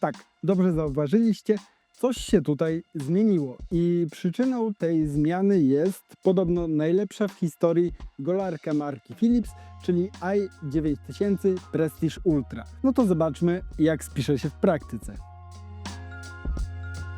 Tak, dobrze zauważyliście, coś się tutaj zmieniło i przyczyną tej zmiany jest podobno najlepsza w historii golarka marki Philips, czyli i9000 Prestige Ultra. No to zobaczmy, jak spisze się w praktyce.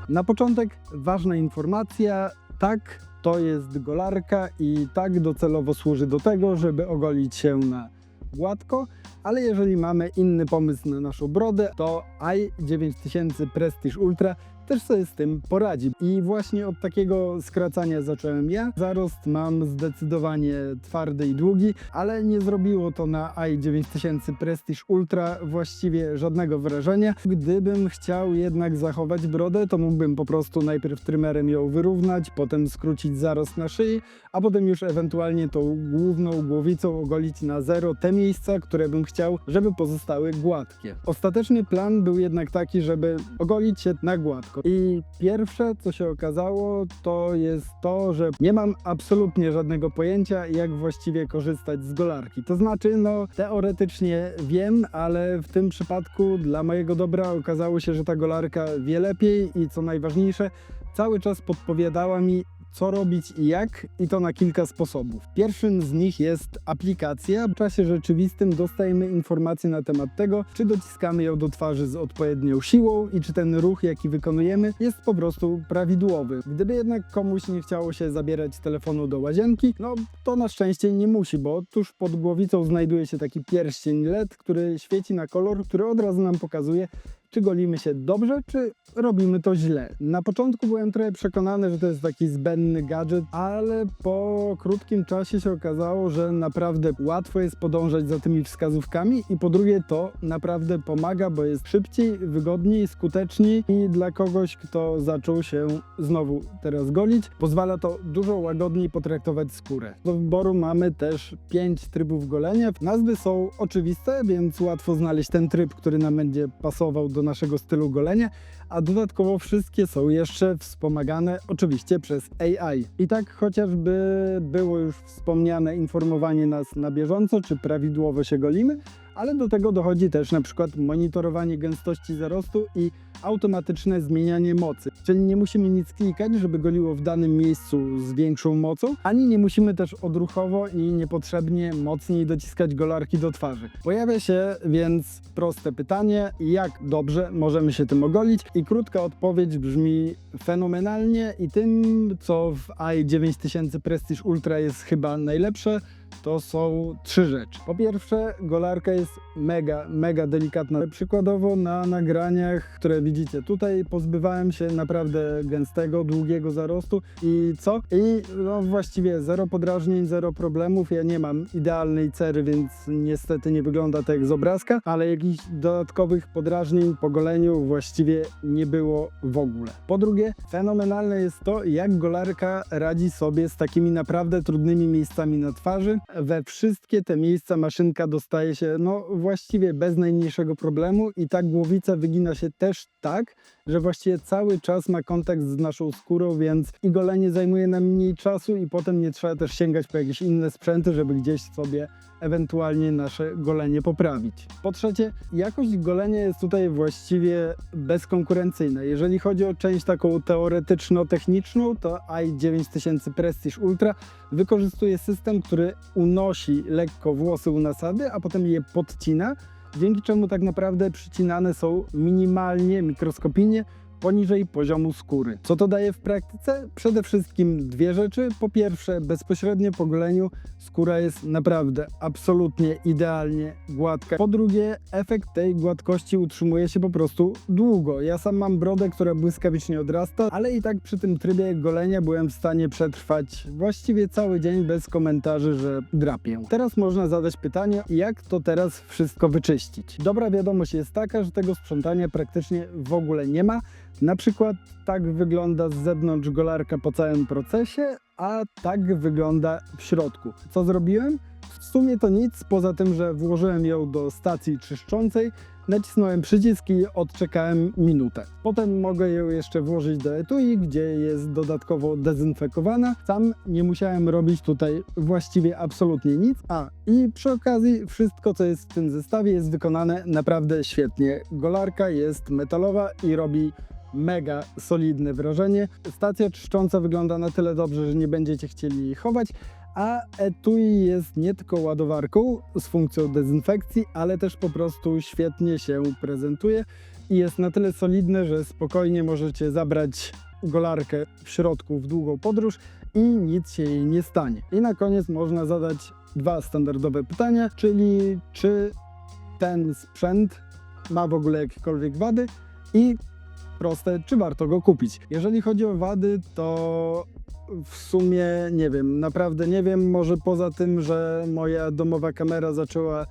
Na początek ważna informacja, tak, to jest golarka i tak docelowo służy do tego, żeby ogolić się na gładko, ale jeżeli mamy inny pomysł na naszą brodę, to i9000 Prestige Ultra też sobie z tym poradzi. I właśnie od takiego skracania zacząłem ja. Zarost mam zdecydowanie twardy i długi, ale nie zrobiło to na i9000 Prestige Ultra właściwie żadnego wrażenia. Gdybym chciał jednak zachować brodę, to mógłbym po prostu najpierw trymerem ją wyrównać, potem skrócić zarost na szyi, a potem już ewentualnie tą główną głowicą ogolić na zero te miejsca, które bym chciał, żeby pozostały gładkie. Ostateczny plan był jednak taki, żeby ogolić się na gładko. I pierwsze, co się okazało, to jest to, że nie mam absolutnie żadnego pojęcia, jak właściwie korzystać z golarki. To znaczy, no teoretycznie wiem, ale w tym przypadku dla mojego dobra okazało się, że ta golarka wie lepiej i co najważniejsze, cały czas podpowiadała mi, co robić i jak, i to na kilka sposobów. Pierwszym z nich jest aplikacja. W czasie rzeczywistym dostajemy informacje na temat tego, czy dociskamy ją do twarzy z odpowiednią siłą i czy ten ruch, jaki wykonujemy, jest po prostu prawidłowy. Gdyby jednak komuś nie chciało się zabierać telefonu do łazienki, no to na szczęście nie musi, bo tuż pod głowicą znajduje się taki pierścień LED, który świeci na kolor, który od razu nam pokazuje, czy golimy się dobrze, czy robimy to źle. Na początku byłem trochę przekonany, że to jest taki zbędny gadżet, ale po krótkim czasie się okazało, że naprawdę łatwo jest podążać za tymi wskazówkami i po drugie to naprawdę pomaga, bo jest szybciej, wygodniej, skuteczniej i dla kogoś, kto zaczął się znowu teraz golić, pozwala to dużo łagodniej potraktować skórę. Do wyboru mamy też pięć trybów golenia. Nazwy są oczywiste, więc łatwo znaleźć ten tryb, który nam będzie pasował do naszego stylu golenia, a dodatkowo wszystkie są jeszcze wspomagane oczywiście przez AI. I tak chociażby było już wspomniane informowanie nas na bieżąco, czy prawidłowo się golimy, ale do tego dochodzi też na przykład monitorowanie gęstości zarostu i automatyczne zmienianie mocy. Czyli nie musimy nic klikać, żeby goliło w danym miejscu z większą mocą, ani nie musimy też odruchowo i niepotrzebnie mocniej dociskać golarki do twarzy. Pojawia się więc proste pytanie, jak dobrze możemy się tym ogolić i krótka odpowiedź brzmi fenomenalnie i tym, co w i9000 Prestige Ultra jest chyba najlepsze, to są trzy rzeczy. Po pierwsze, golarka jest mega, mega delikatna. Przykładowo na nagraniach, które widzicie tutaj, pozbywałem się naprawdę gęstego, długiego zarostu i co? I no właściwie zero podrażnień, zero problemów. Ja nie mam idealnej cery, więc niestety nie wygląda to jak z obrazka, ale jakichś dodatkowych podrażnień po goleniu właściwie nie było w ogóle. Po drugie, fenomenalne jest to, jak golarka radzi sobie z takimi naprawdę trudnymi miejscami na twarzy. We wszystkie te miejsca maszynka dostaje się no właściwie bez najmniejszego problemu i ta głowica wygina się też tak, że właściwie cały czas ma kontakt z naszą skórą, więc i golenie zajmuje nam mniej czasu i potem nie trzeba też sięgać po jakieś inne sprzęty, żeby gdzieś sobie ewentualnie nasze golenie poprawić. Po trzecie, jakość golenia jest tutaj właściwie bezkonkurencyjna. Jeżeli chodzi o część taką teoretyczno-techniczną, to i9000 Prestige Ultra wykorzystuje system, który unosi lekko włosy u nasady, a potem je podcina, dzięki czemu tak naprawdę przycinane są minimalnie, mikroskopijnie poniżej poziomu skóry. Co to daje w praktyce? Przede wszystkim dwie rzeczy. Po pierwsze, bezpośrednio po goleniu skóra jest naprawdę absolutnie idealnie gładka. Po drugie, efekt tej gładkości utrzymuje się po prostu długo. Ja sam mam brodę, która błyskawicznie odrasta, ale i tak przy tym trybie golenia byłem w stanie przetrwać właściwie cały dzień bez komentarzy, że drapię. Teraz można zadać pytanie, jak to teraz wszystko wyczyścić? Dobra wiadomość jest taka, że tego sprzątania praktycznie w ogóle nie ma. Na przykład tak wygląda z zewnątrz golarka po całym procesie, a tak wygląda w środku. Co zrobiłem? W sumie to nic, poza tym, że włożyłem ją do stacji czyszczącej, Nacisnąłem przycisk i odczekałem minutę. Potem mogę ją jeszcze włożyć do etui, gdzie jest dodatkowo dezynfekowana. Sam nie musiałem robić tutaj właściwie absolutnie nic. A i przy okazji wszystko, co jest w tym zestawie jest wykonane naprawdę świetnie. Golarka jest metalowa i robi mega solidne wrażenie. Stacja czyszcząca wygląda na tyle dobrze, że nie będziecie chcieli chować, a etui jest nie tylko ładowarką z funkcją dezynfekcji, ale też po prostu świetnie się prezentuje i jest na tyle solidne, że spokojnie możecie zabrać golarkę w środku w długą podróż i nic się jej nie stanie. I na koniec można zadać dwa standardowe pytania, czyli czy ten sprzęt ma w ogóle jakiekolwiek wady i proste, czy warto go kupić. Jeżeli chodzi o wady, to w sumie nie wiem, naprawdę nie wiem, może poza tym, że moja domowa kamera zaczęła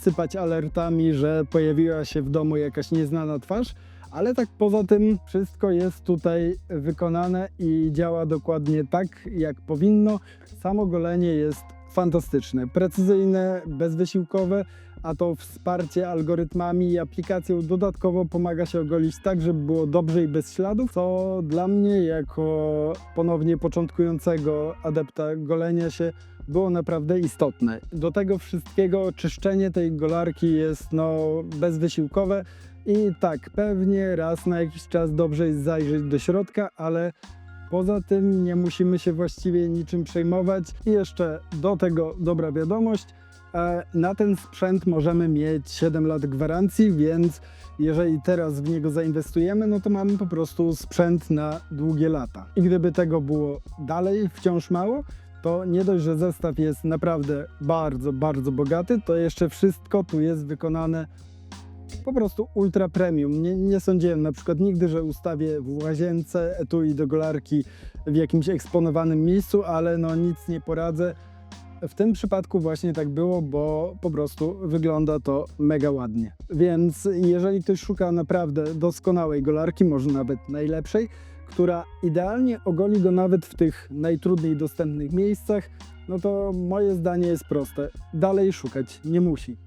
sypać alertami, że pojawiła się w domu jakaś nieznana twarz, ale tak poza tym wszystko jest tutaj wykonane i działa dokładnie tak, jak powinno. Samo golenie jest fantastyczne, precyzyjne, bezwysiłkowe, a to wsparcie algorytmami i aplikacją dodatkowo pomaga się ogolić tak, żeby było dobrze i bez śladów, co dla mnie jako ponownie początkującego adepta golenia się było naprawdę istotne. Do tego wszystkiego czyszczenie tej golarki jest no bezwysiłkowe i tak, pewnie raz na jakiś czas dobrze jest zajrzeć do środka, ale Poza tym nie musimy się właściwie niczym przejmować. I jeszcze do tego dobra wiadomość. Na ten sprzęt możemy mieć 7 lat gwarancji, więc jeżeli teraz w niego zainwestujemy, no to mamy po prostu sprzęt na długie lata. I gdyby tego było dalej wciąż mało, to nie dość, że zestaw jest naprawdę bardzo, bardzo bogaty, to jeszcze wszystko tu jest wykonane po prostu ultra premium. Nie, nie sądziłem na przykład nigdy, że ustawię w łazience etui do golarki w jakimś eksponowanym miejscu, ale no nic nie poradzę. W tym przypadku właśnie tak było, bo po prostu wygląda to mega ładnie. Więc jeżeli ktoś szuka naprawdę doskonałej golarki, może nawet najlepszej, która idealnie ogoli go nawet w tych najtrudniej dostępnych miejscach, no to moje zdanie jest proste. Dalej szukać nie musi.